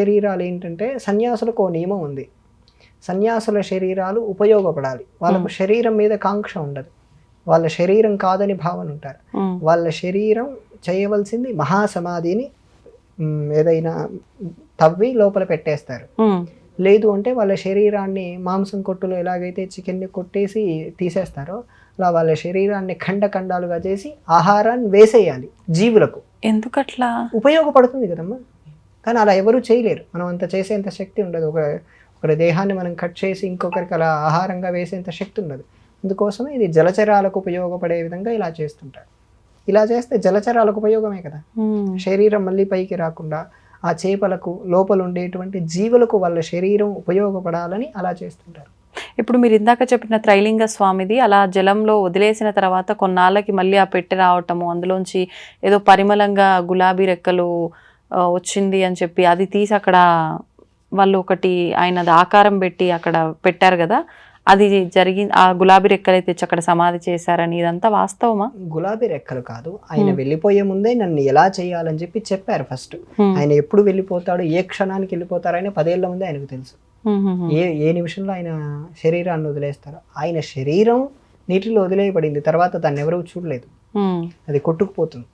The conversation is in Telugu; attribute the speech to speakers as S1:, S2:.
S1: శరీరాలు ఏంటంటే సన్యాసులకు ఓ నియమం ఉంది. సన్యాసుల శరీరాలు ఉపయోగపడాలి. వాళ్ళకు శరీరం మీద కాంక్ష ఉండదు. వాళ్ళ శరీరం కాదని భావన ఉంటారు. వాళ్ళ శరీరం చేయవలసింది మహాసమాధిని ఏదైనా తవ్వి లోపల పెట్టేస్తారు. లేదు అంటే వాళ్ళ శరీరాన్ని మాంసం కొట్టులో ఎలాగైతే చికెన్ని కొట్టేసి తీసేస్తారో అలా వాళ్ళ శరీరాన్ని ఖండ ఖండాలుగా చేసి ఆహారాన్ని వేసేయాలి జీవులకు.
S2: ఎందుకట్లా?
S1: ఉపయోగపడుతుంది కదమ్మా. కానీ అలా ఎవరు చేయలేరు. మనం అంత చేసేంత శక్తి ఉండదు. ఒక ఒకరి దేహాన్ని మనం కట్ చేసి ఇంకొకరికి అలా ఆహారంగా వేసేంత శక్తి ఉండదు. అందుకోసమే ఇది జలచరాలకు ఉపయోగపడే విధంగా ఇలా చేస్తుంటారు. ఇలా చేస్తే జలచరాలకు ఉపయోగమే కదా. శరీరం మళ్ళీ పైకి రాకుండా ఆ చేపలకు లోపల ఉండేటువంటి జీవులకు వాళ్ళ శరీరం ఉపయోగపడాలని అలా చేస్తుంటారు.
S2: ఇప్పుడు మీరు ఇందాక చెప్పిన త్రైలింగ స్వామిది అలా జలంలో వదిలేసిన తర్వాత కొన్నాళ్ళకి మళ్ళీ ఆ పెట్టె రావటము అందులోంచి ఏదో పరిమళంగా గులాబీ రెక్కలు వచ్చింది అని చెప్పి అది తీసి అక్కడ వాళ్ళు ఒకటి ఆయనది ఆకారం పెట్టి అక్కడ పెట్టారు కదా. అది జరిగి ఆ గులాబీ రెక్కలు తెచ్చి అక్కడ సమాధి చేశారని ఇదంతా వాస్తవమా?
S1: గులాబీ రెక్కలు కాదు. ఆయన వెళ్ళిపోయే ముందే నన్ను ఎలా చేయాలని చెప్పి చెప్పారు ఫస్ట్. ఆయన ఎప్పుడు వెళ్ళిపోతాడు ఏ క్షణానికి వెళ్ళిపోతారు ఆయన పదేళ్ళ ముందే ఆయనకు తెలుసు. ఏ ఏ నిమిషంలో ఆయన శరీరాన్ని వదిలేస్తారు. ఆయన శరీరం నీటిలో వదిలేయబడింది. తర్వాత దాన్ని ఎవరూ చూడలేదు. అది కొట్టుకుపోతుంది.